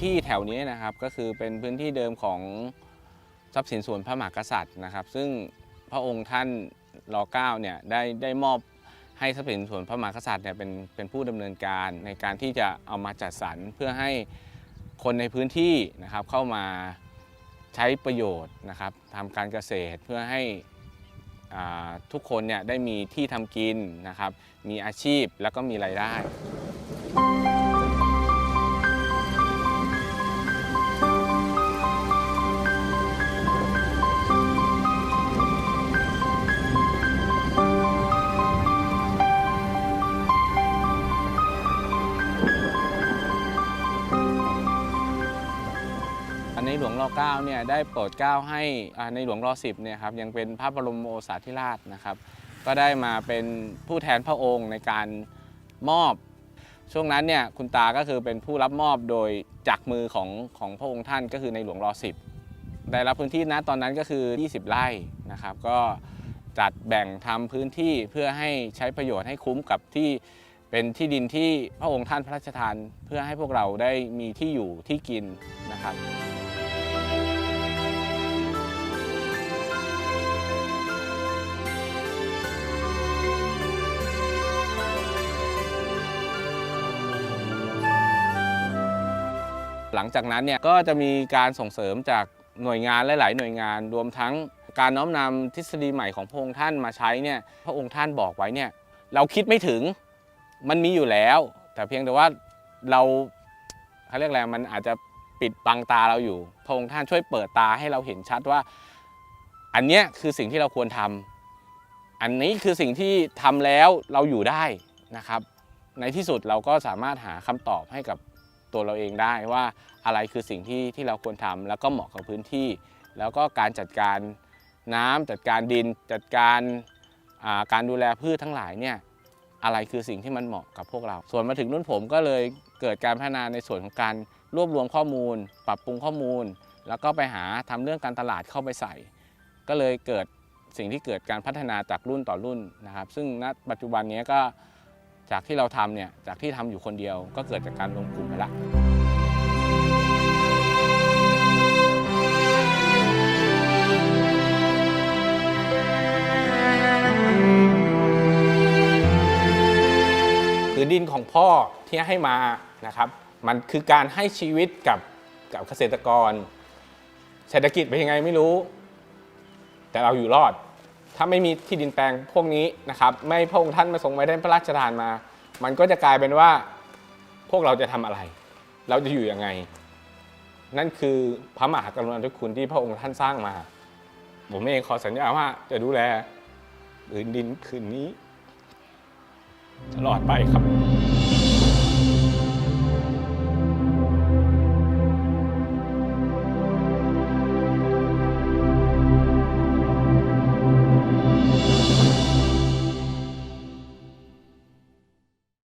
ที่แถวนี้นะครับก็คือเป็นพื้นที่เดิมของทรัพย์สินส่วนพระมหากษัตริย์นะครับ ซึ่งพระองค์ท่านรอเก้าเนี่ยได้ได้มอบให้ทรัพย์สินส่วนพระมหากษัตริย์เนี่ยเป็นเป็นผู้ดำเนินการในการที่จะเอามาจัดสรรเพื่อให้คนในพื้นที่นะครับเข้ามาใช้ประโยชน์นะครับทำการเกษตรเพื่อให้ทุกคนเนี่ยได้มีที่ทำกินนะครับ มีอาชีพแล้วก็มีรายได้ หลวงรอเก้าเนี่ยได้โปรดเกล้าให้ในหลวงรอสิบเนี่ยครับยังเป็นพระบรมโอษาธิราชนะครับ ก็ได้มาเป็นผู้แทนพระองค์ในการมอบ ช่วงนั้นเนี่ยคุณตาก็คือเป็นผู้รับมอบโดยจากมือของของพระองค์ท่านก็คือในหลวงรอสิบได้รับพื้นที่นะตอนนั้นก็คือ 20 ไร่นะครับ ก็จัดแบ่งทำพื้นที่เพื่อให้ใช้ประโยชน์ให้คุ้มกับที่เป็นที่ดินที่พระองค์ท่านพระราชทาน เพื่อให้พวกเราได้มีที่อยู่ที่กินนะครับ หลังจากนั้นเนี่ยก็จะมีการส่งเสริมจากหน่วยงานหลาย ๆ หน่วยงานรวมทั้งการน้อมนำทฤษฎีใหม่ของพระองค์ท่านมาใช้เนี่ยพระองค์ท่านบอกไว้เนี่ยเราคิดไม่ถึงมันมีอยู่แล้ว แต่เพียงแต่ว่าเราเขาเรียกอะไรมันอาจจะปิดบังตาเราอยู่ พระองค์ท่านช่วยเปิดตาให้เราเห็นชัดว่า อันเนี้ยคือสิ่งที่เราควรทำอันนี้คือสิ่งที่ทำแล้วเราอยู่ได้นะครับ ในที่สุดเราก็สามารถหาคำตอบให้กับ ตัวเราเองได้ว่าอะไรคือสิ่งที่ที่เราควรทำแล้วก็เหมาะกับพื้นที่ แล้วก็การจัดการน้ำจัดการดินจัดการการดูแลพืชทั้งหลายเนี่ยอะไรคือสิ่งที่มันเหมาะกับพวกเรา ส่วนมาถึงรุ่นผมก็เลยเกิดการพัฒนาในส่วนของการรวบรวมข้อมูล ปรับปรุงข้อมูล แล้วก็ไปหาทำเรื่องการตลาดเข้าไปใส่ ก็เลยเกิดสิ่งที่เกิดการพัฒนาจากรุ่นต่อรุ่นนะครับ ซึ่งณปัจจุบันนี้ก็ จากที่เราทำเนี่ยจากที่ทำอยู่คนเดียวก็เกิดจากการรวมกลุ่มไปละคือดินของพ่อที่ให้มานะครับ มันคือการให้ชีวิตกับกับเกษตรกร เศรษฐกิจเป็นยังไงไม่รู้ แต่เราอยู่รอด ถ้าไม่มีที่ดินแปลงพวกนี้นะครับไม่พระองค์ท่านมาทรงไว้ได้พระราชทานมา มันก็จะกลายเป็นว่าพวกเราจะทำอะไร เราจะอยู่ยังไง นั่นคือพระมหากรุณาธิคุณที่พระองค์ท่านสร้างมา ผมเองขอสัญญาว่าจะดูแลผืนดินคืนนี้ ตลอดไปครับ